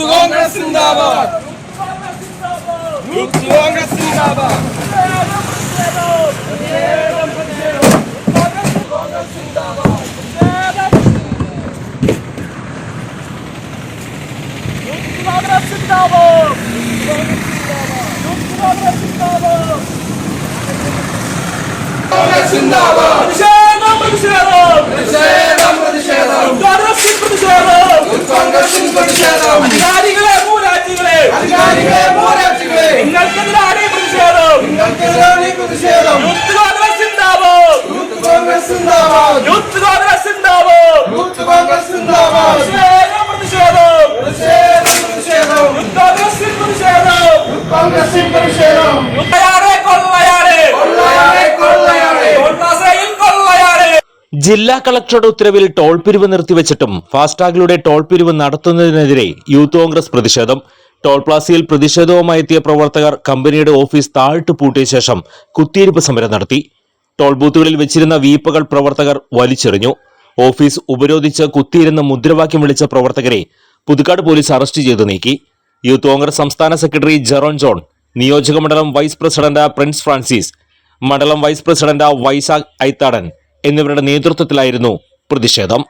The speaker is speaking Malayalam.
യൂത്ത് കോൺഗ്രസ് സിന്ദാബാദ് യൂത്ത് കോൺഗ്രസ് സിന്ദാബാദ് കോൺഗ്രസ് സിന്ദാബാദ് പ്രതിഷേധം പ്രതിഷേധം യൂത്ത് കോൺഗ്രസിൽ പ്രതിഷേധം. അധികാരികളെ മൂരാജികളെ. അധികാരികളെ പോരാട്ടികളെ നിങ്ങൾക്കെതിരാണ് പ്രതിഷേധം. നിങ്ങൾക്കെതിരാണ് പ്രതിഷേധം. യൂത്ത് കോൺഗ്രസ് സിന്ദാബാദ്. യൂത്ത് കോൺഗ്രസ് സിന്ദാബാദ്. യൂത്ത് കോൺഗ്രസ് സിന്ദാബാദ്. യൂത്ത് കോൺഗ്രസ് സിന്ദാബാദ് പ്രതിഷേധം പ്രതിഷേധം പ്രതിഷേധം പ്രതിഷേധം യൂത്ത് കോൺഗ്രസിൽ പ്രതിഷേധം കോൺഗ്രസിൽ പ്രതിഷേധം കൊള്ളയാടെ കൊള്ളയാടെ കൊള്ളയാടെ കൊള്ളയാടെ ടോൾ പ്ലാസയിൽ കൊള്ളയാടെ ജില്ലാ കളക്ടറുടെ ഉത്തരവിൽ ടോൾ പിരിവ് നിർത്തിവെച്ചിട്ടും ഫാസ്ടാഗിലൂടെ ടോൾ പിരിവ് നടത്തുന്നതിനെതിരെ യൂത്ത് കോൺഗ്രസ് പ്രതിഷേധം. ടോൾ പ്ലാസയിൽ പ്രതിഷേധവുമായി എത്തിയ പ്രവർത്തകർ കമ്പനിയുടെ ഓഫീസ് താഴ്ത്തു പൂട്ടിയ ശേഷം കുത്തിയിരിപ്പ് സമരം നടത്തി. ടോൾ ബൂത്തുകളിൽ വെച്ചിരുന്ന വീപ്പകൾ പ്രവർത്തകർ വലിച്ചെറിഞ്ഞു. ഓഫീസ് ഉപരോധിച്ച് കുത്തിയിരുന്ന മുദ്രാവാക്യം വിളിച്ച പ്രവർത്തകരെ പുതുക്കാട് പോലീസ് അറസ്റ്റ് ചെയ്തു നീക്കി. യൂത്ത് കോൺഗ്രസ് സംസ്ഥാന സെക്രട്ടറി ജെറോൺ ജോൺ നിയോജക മണ്ഡലം വൈസ് പ്രസിഡന്റ് പ്രിൻസ് ഫ്രാൻസിസ് മണ്ഡലം വൈസ് പ്രസിഡന്റ് വൈസാഖ് ഐത്താടൻ എന്നിവരുടെ നേതൃത്വത്തിലായിരുന്നു പ്രതിഷേധം.